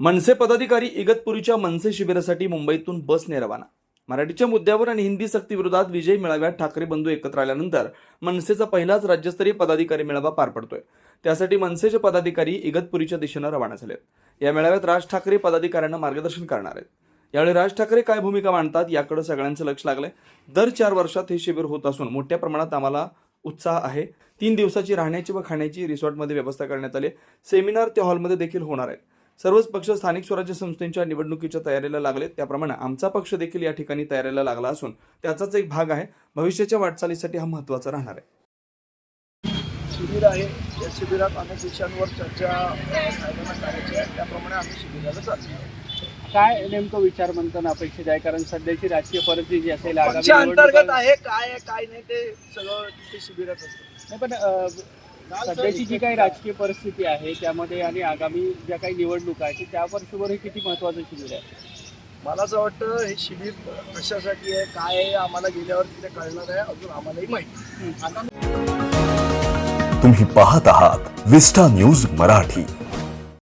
मनसे पदाधिकारी इगतपुरीच्या मनसे शिबिरासाठी मुंबईतून बसने रवाना. मराठीच्या मुद्द्यावर आणि हिंदी सक्तीविरोधात विजय मेळाव्यात ठाकरे बंधू एकत्र आल्यानंतर मनसेचा पहिलाच राज्यस्तरीय पदाधिकारी मेळावा पार पडतोय. त्यासाठी मनसेचे पदाधिकारी इगतपुरीच्या दिशेनं रवाना झालेत. या मेळाव्यात राज ठाकरे पदाधिकाऱ्यांना मार्गदर्शन करणार आहेत. यावेळी राज ठाकरे काय भूमिका मांडतात याकडे सगळ्यांचं लक्ष लागलंय. दर चार वर्षात हे शिबिर होत असून मोठ्या प्रमाणात आम्हाला उत्साह आहे. तीन दिवसाची राहण्याची व खाण्याची रिसॉर्टमध्ये व्यवस्था करण्यात आली आहे. सेमिनार त्या हॉलमध्ये देखील होणार आहेत. सर्वच पक्ष स्थानिक स्वराज्य संस्थेच्या निवडणुकीच्या तयारीला लागले त्याप्रमाणे आमचा पक्ष देखील या ठिकाणी तयारीला लागला असून त्याचाच एक भाग आहे. भविष्याच्या वाटचालीसाठी हा महत्त्वाचा राहणार आहे. शिबिर आहे. या शिबिरात अनेक विषयांवर चर्चा साहेबांना करायची आहे. त्याप्रमाणे आम्ही शिबिराला काय नेमकं विचार मंथन अपेक्षित आहे? कारण सध्याची राजकीय परिस्थिती जी असेल अंतर्गत आहे काय आहे काय नाही ते सगळं तिथे शिबिरात असतं. नाही पण सध्याची जी काही राजकीय परिस्थिती आहे त्यामध्ये आणि आगामी ज्या काही निवडणुका आहेत त्या पार्श्वभूमीवर हे किती महत्वाचं शिबिर आहे? मला असं वाटतं हे शिबिर कशासाठी आहे काय आहे आम्हाला गेल्यावर तिथे कळणार आहे अजून आम्हालाही माहिती तुम्ही पाहत आहात विस्टा न्यूज मराठी.